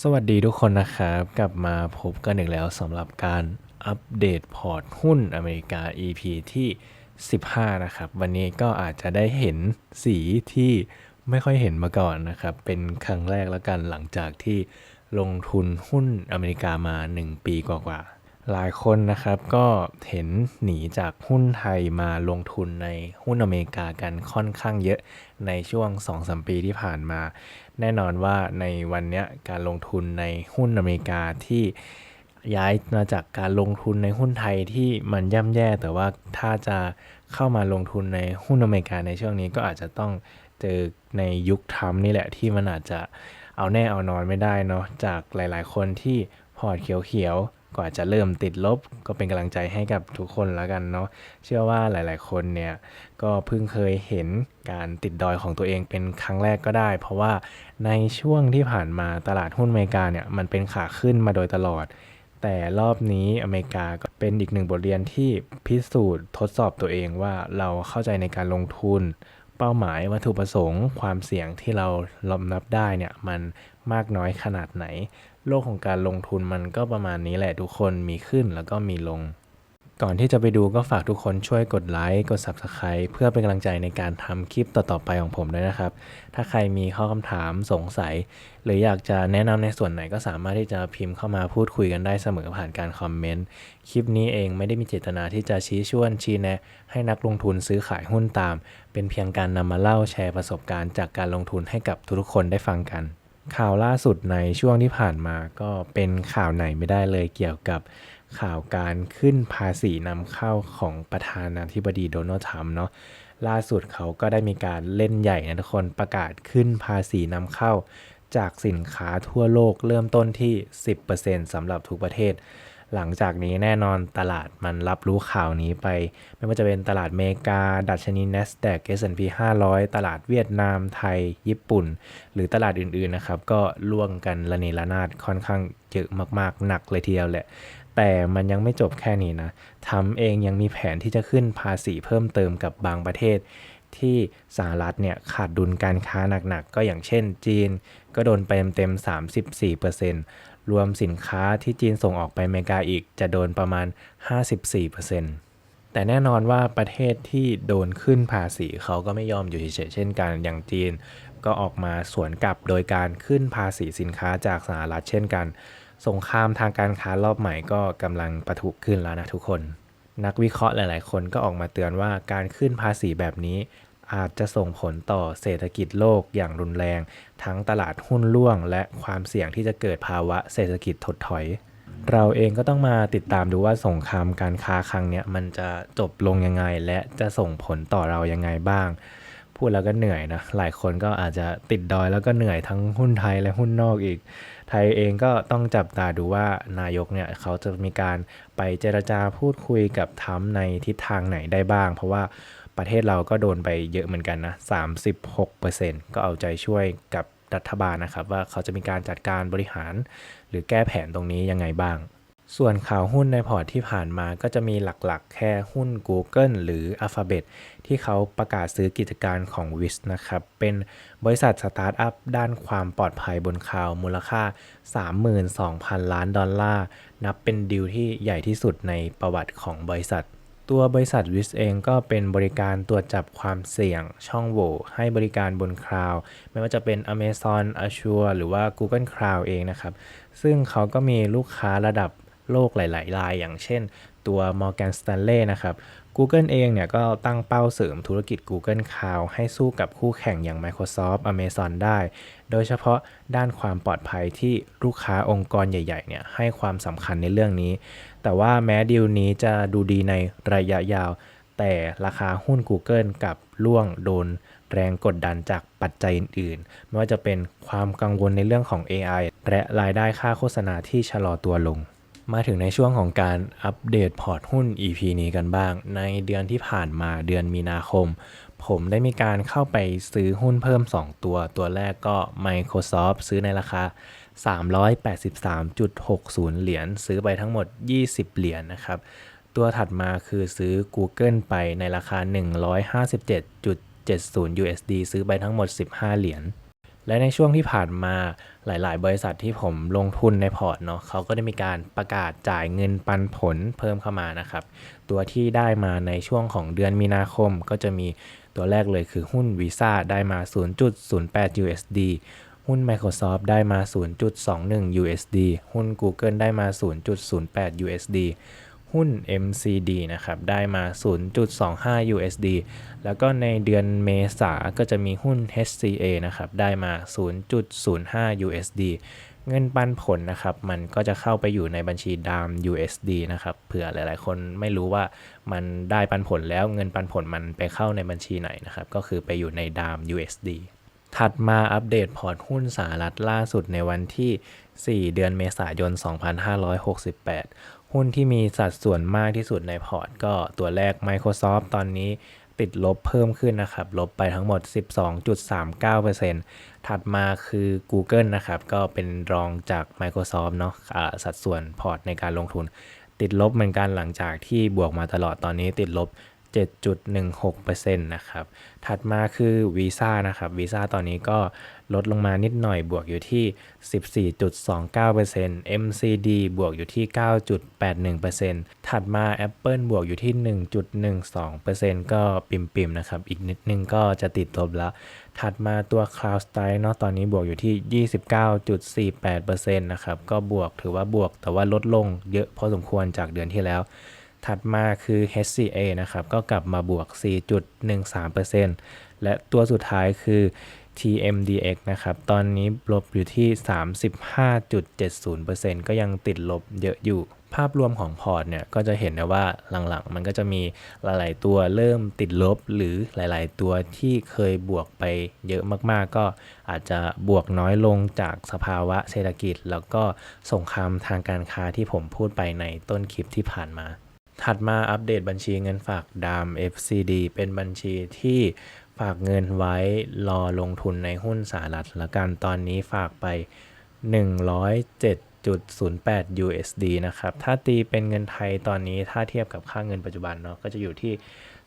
สวัสดีทุกคนนะครับ กลับมาพบกันอีกแล้วสำหรับการอัปเดตพอร์ตหุ้นอเมริกา EP ที่ 15 นะครับ วันนี้ก็อาจจะได้เห็นสีที่ไม่ค่อยเห็นมาก่อนนะครับ เป็นครั้งแรกแล้วกันหลังจากที่ลงทุนหุ้นอเมริกามา 1 ปีกว่าๆ หลายคนนะครับก็เห็นหนีจากหุ้นไทยมาลงทุนในหุ้นอเมริกากันค่อนข้างเยอะในช่วง 2-3 ปีที่ผ่านมา แน่นอนว่าในวันนี้การลงทุนในหุ้นอเมริกาที่ย้ายมาจากการลงทุนในหุ้นไทยที่มันย่ำแย่ แต่ว่าถ้าจะเข้ามาลงทุนในหุ้นอเมริกาในช่วงนี้ก็อาจจะต้องเจอในยุคทรัมป์นี่แหละที่มันอาจจะเอาแน่เอานอนไม่ได้เนาะจากหลาย ๆ คนที่พอร์ตเขียวๆ กว่าจะเริ่มติดลบก็เป็นกำลังใจให้กับทุกคนแล้วกันเนาะเชื่อว่าหลาย ๆ คนเนี่ยก็เพิ่งเคยเห็นการติดดอยของตัวเองเป็นครั้งแรกก็ได้ เพราะว่าในช่วงที่ผ่านมาตลาดหุ้นอเมริกาเนี่ยมันเป็นขาขึ้นมาโดยตลอด แต่รอบนี้อเมริกาก็เป็นอีกหนึ่งบทเรียนที่พิสูจน์ทดสอบตัวเองว่าเราเข้าใจในการลงทุนเป้าหมายวัตถุประสงค์ความเสี่ยงที่เรารอรับได้เนี่ยมันมากน้อยขนาดไหน โลกของการลงทุนมันก็ประมาณนี้แหละทุกคนมีขึ้นแล้วก็มีลง ก่อนที่จะไปดูก็ฝากทุกคนช่วยกดไลค์กด Subscribe เพื่อเป็นกำลังใจในการทำคลิปต่อๆไปของผมด้วยนะครับ ถ้าใครมีข้อคำถามสงสัย หรืออยากจะแนะนำในส่วนไหนก็สามารถที่จะพิมพ์เข้ามาพูดคุยกันได้เสมอผ่านการคอมเมนต์คลิปนี้เองไม่ได้มีเจตนาที่จะชี้ชวนชี้แนะ ให้นักลงทุนซื้อขายหุ้นตาม เป็นเพียงการนำมาเล่าแชร์ประสบการณ์จากการลงทุนให้กับทุกๆคนได้ฟังกัน ข่าวล่าสุดในช่วงที่ผ่านมาก็เป็นข่าวไหนไม่ได้เลยเกี่ยวกับข่าวการขึ้นภาษีนำเข้าของประธานาธิบดีโดนัลด์ทรัมป์เนาะล่าสุดเขาก็ได้มีการเล่นใหญ่นะทุกคนประกาศขึ้นภาษีนำเข้า จากสินค้าทั่วโลกเริ่มต้นที่ 10%สำหรับทุกประเทศ หลังจากนี้แน่นอนตลาดมันรับรู้ข่าวนี้ไป ไม่ว่าจะเป็นตลาดเมกา ดัชนี NASDAQ S&P 500 ตลาดเวียดนามไทย ญี่ปุ่น หรือตลาดอื่นๆนะครับ ก็ล่วงกันระเนระนาดค่อนข้างเยอะมากๆ หนักเลยทีเดียวแหละแต่มันยังไม่จบแค่นี้นะทำเองยังมีแผนที่จะขึ้นภาษีเพิ่มเติมกับบางประเทศ ที่สหรัฐเนี่ยขาดดุลการค้าหนักๆ ก็อย่างเช่นจีน ก็โดนไปเต็มๆ34% รวมสินค้าที่จีนส่งออกไปอเมริกาอีกจะโดนประมาณ 54%แต่แน่นอนว่าประเทศที่โดนขึ้นภาษีเขาก็ไม่ยอมอยู่เฉยๆเช่นกันอย่างจีน ก็ออกมาสวนกลับโดยการขึ้นภาษีสินค้าจากสหรัฐเช่นกันสงครามทางการค้ารอบใหม่ก็กำลังประทุขึ้นแล้วนะทุกคน นักวิเคราะห์หลาย ๆ คนก็ออกมาเตือนว่าการขึ้นภาษีแบบนี้ อาจจะส่งผลต่อเศรษฐกิจโลกอย่างรุนแรง ทั้งตลาดหุ้นร่วง และความเสี่ยงที่จะเกิดภาวะเศรษฐกิจถดถอย เราเองก็ต้องมาติดตามดูว่าสงครามการค้าครั้งเนี้ยมันจะจบลงยังไง และจะส่งผลต่อเรายังไงบ้าง พูดแล้วก็เหนื่อยนะ หลายคนก็อาจจะติดดอยแล้วก็เหนื่อยทั้งหุ้นไทยและหุ้นนอกอีก ไทยเองก็ต้องจับตาดูว่านายกเนี่ยเขาจะมีการไปเจรจาพูดคุยกับทรัมในทิศทางไหนได้บ้าง เพราะว่า ประเทศเราก็โดนไปเยอะเหมือนกันนะ 36%ก็เอาใจช่วยกับรัฐบาลนะครับ ว่าเขาจะมีการจัดการบริหาร หรือแก้แผนตรงนี้ยังไงบ้าง ส่วนข่าวหุ้นในพอร์ตที่ผ่านมาก็จะมีหลักๆ แค่หุ้น Google หรือ Alphabet ที่เขาประกาศซื้อกิจการของ w i s นะครับ เป็นบริษัทสตาร์ทอัพด้านความปลอดภัยบนคลาวมูลค่า 32,000 ล้านดอลลาร์ นับเป็นดีลที่ใหญ่ที่สุดในประวัติของบริษัท ตัวบริษัทวิสเองก็เป็นบริการตรวจจับความเสี่ยงช่องโหว่ให้บริการบนคลาวด์ไม่ว่าจะเป็น Amazon Azure หรือว่า Google Cloud เองนะครับ ซึ่งเขาก็มีลูกค้าระดับโลกหลาย ๆ ราย อย่างเช่น ตัว Morgan Stanley นะครับ Google เองเนี่ยก็ตั้งเป้าเสริมธุรกิจ Google Cloud ให้สู้กับคู่แข่งอย่าง Microsoft Amazon ได้ โดยเฉพาะด้านความปลอดภัยที่ลูกค้าองค์กรใหญ่ๆเนี่ยให้ความสำคัญในเรื่องนี้ แต่ว่าแม้ดีลนี้จะดูดีในระยะยาว แต่ราคาหุ้น Google กับล่วงโดนแรงกดดันจากปัจจัยอื่นๆ ไม่ว่าจะเป็นความกังวลในเรื่องของ AI และรายได้ค่าโฆษณาที่ชะลอตัวลง มาถึงในช่วงของการอัปเดตพอร์ตหุ้น EP นี้กันบ้าง ในเดือนที่ผ่านมาเดือนมีนาคม ผมได้มีการเข้าไปซื้อหุ้นเพิ่ม 2 ตัว ตัวแรกก็ Microsoft ซื้อในราคา 383.60 เหรียญซื้อไปทั้งหมด 20 เหรียญนนะครับ ตัวถัดมาคือซื้อ Google ไปในราคา 157.70 USD ซื้อไปทั้งหมด 15 เหรียญ และในช่วงที่ผ่านมาหลาย ๆ บริษัทที่ผมลงทุนในพอร์ตเนาะเขาก็ได้มีการประกาศจ่ายเงินปันผลเพิ่มเข้ามานะครับ ตัวที่ได้มาในช่วงของเดือนมีนาคมก็จะมีตัวแรกเลยคือหุ้น Visa ได้มา 0.08 USD หุ้น Microsoft ได้มา 0.21 USD หุ้น Google ได้มา 0.08 USD หุ้น MCD นะครับได้มา 0.25 USD แล้วก็ในเดือนเมษาก็จะมีหุ้น HCA นะครับได้มา 0.05 USD เงินปันผลนะครับมันก็จะเข้าไปอยู่ในบัญชีดาม USD นะครับเผื่อหลายๆ คนไม่รู้ว่ามันได้ปันผลแล้วเงินปันผลมันไปเข้าในบัญชีไหนนะครับก็คือไปอยู่ในดาม USD ถัดมาอัปเดตพอร์ตหุ้นสหรัฐล่าสุดในวันที่ 4 เดือนเมษายน 2568 หุ้นที่มีสัดส่วนมากที่สุดในพอร์ต ก็ตัวแรก Microsoft ตอนนี้ติดลบเพิ่มขึ้นนะครับ ลบไปทั้งหมด 12.39%ถัดมาคือ Google นะครับ ก็เป็นรองจาก Microsoft เนาะะสัดส่วนพอร์ตในการลงทุน ติดลบเหมือนกันหลังจากที่บวกมาตลอดตอนนี้ติดลบ 7.16%นะครับ ถัดมาคือ Visa นะครับ Visa ตอนนี้ก็ลดลงมานิดหน่อยบวกอยู่ที่ 14.29% MCD บวกอยู่ที่ 9.81%ถัดมา Apple บวกอยู่ที่ 1.12%ก็ปิ่มๆนะครับ อีกนิดนึงก็จะติดลบแล้ว ถัดมาตัว CloudStrike เนาะตอนนี้บวกอยู่ที่ 29.48%นะครับ ก็บวกถือว่าบวกแต่ว่าลดลงเยอะพอสมควรจากเดือนที่แล้ว ถัดมาคือ HCA นะครับ ก็กลับมาบวก 4.13%และตัวสุดท้ายคือ TMDX นะครับ ตอนนี้ลบอยู่ที่ 35.70%ก็ยังติดลบเยอะอยู่ ภาพรวมของพอร์ตเนี่ย ก็จะเห็นนะว่าหลังๆ มันก็จะมีหลายๆตัวเริ่มติดลบ หรือหลายๆตัวที่เคยบวกไปเยอะมากๆ ก็อาจจะบวกน้อยลงจากสภาวะเศรษฐกิจ แล้วก็สงครามทางการค้าที่ผมพูดไปในต้นคลิปที่ผ่านมา ถัดมาอัปเดตบัญชีเงินฝากดาม FCD เป็นบัญชีที่ฝากเงินไว้รอลงทุนในหุ้นสหรัฐละกันตอนนี้ฝากไป 107.08 USD นะครับ ถ้าตีเป็นเงินไทยตอนนี้ถ้าเทียบกับค่าเงินปัจจุบันเนาะก็จะอยู่ที่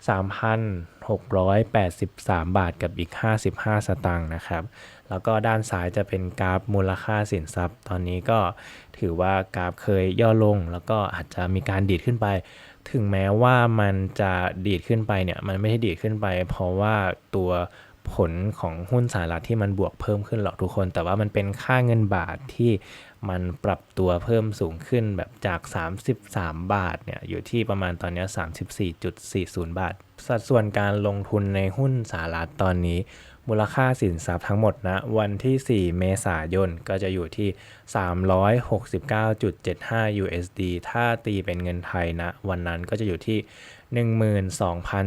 3,683 บาทกับอีก 55 สตางค์นะครับ แล้วก็ด้านซ้ายจะเป็นกราฟมูลค่าสินทรัพย์ ตอนนี้ก็ถือว่ากราฟเคยย่อลง แล้วก็อาจจะมีการดีดขึ้นไป ถึงแม้ว่ามันจะดีดขึ้นไปเนี่ย มันไม่ได้ดีดขึ้นไป เพราะว่าตัวผลของหุ้นสหรัฐที่มันบวกเพิ่มขึ้นหรอกทุกคน แต่ว่ามันเป็นค่าเงินบาทที่ มันปรับตัวเพิ่มสูงขึ้นแบบจาก 33 บาทเนี่ยอยู่ที่ประมาณตอนนี้ 34.40 บาท สัดส่วนการลงทุนในหุ้นสหรัฐตอนนี้ มูลค่าสินทรัพย์ทั้งหมดนะวันที่ 4 เมษายนก็จะอยู่ที่ 369.75 USD ถ้าตีเป็นเงินไทยนะวันนั้นก็จะอยู่ที่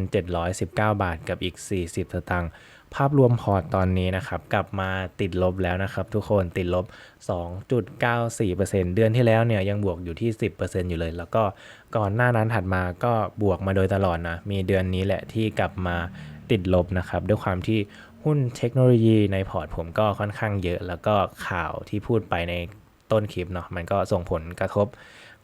12,719 บาทกับอีก 40 สตางค์ภาพรวมพอร์ตตอนนี้นะครับกลับมาติดลบแล้วนะครับ ทุกคนติดลบ 2.94%เดือนที่แล้วเนี่ยยังบวกอยู่ที่ 10%อยู่เลย แล้วก็ก่อนหน้านั้นถัดมาก็บวกมาโดยตลอดนะมีเดือนนี้แหละที่กลับมาติดลบนะครับด้วยความที่ หุ้นเทคโนโลยีในพอร์ตผมก็ค่อนข้างเยอะ แล้วก็ข่าวที่พูดไปในต้นคลิปเนาะมันก็ส่งผลกระทบ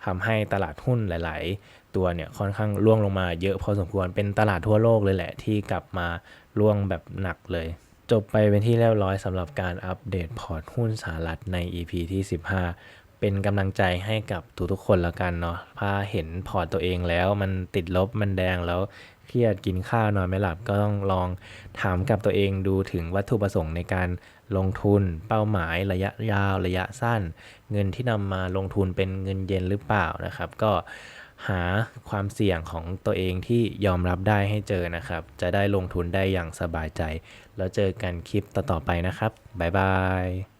ทำให้ตลาดหุ้นหลาย ๆ ตัวเนี่ยค่อนข้างร่วงลงมาเยอะพอสมควรเป็นตลาดทั่วโลกเลยแหละที่กลับมาร่วงแบบหนักเลย จบไปเป็นที่เรียบร้อยสำหรับการอัปเดตพอร์ตหุ้นสหรัฐใน EP ที่ 15 เป็นกำลังใจให้กับทุกๆคนแล้วกันเนาะพาเห็นพอร์ตตัวเองแล้วมันติดลบมันแดงแล้ว เครียดกินข้าวนอนไม่หลับก็ต้องลองถามกับตัวเองดูถึงวัตถุประสงค์ในการลงทุน เป้าหมายระยะยาวระยะสั้น เงินที่นำมาลงทุนเป็นเงินเย็นหรือเปล่านะครับ ก็หาความเสี่ยงของตัวเองที่ยอมรับได้ให้เจอนะครับ จะได้ลงทุนได้อย่างสบายใจ แล้วเจอกันคลิปต่อๆไปนะครับบ๊ายบาย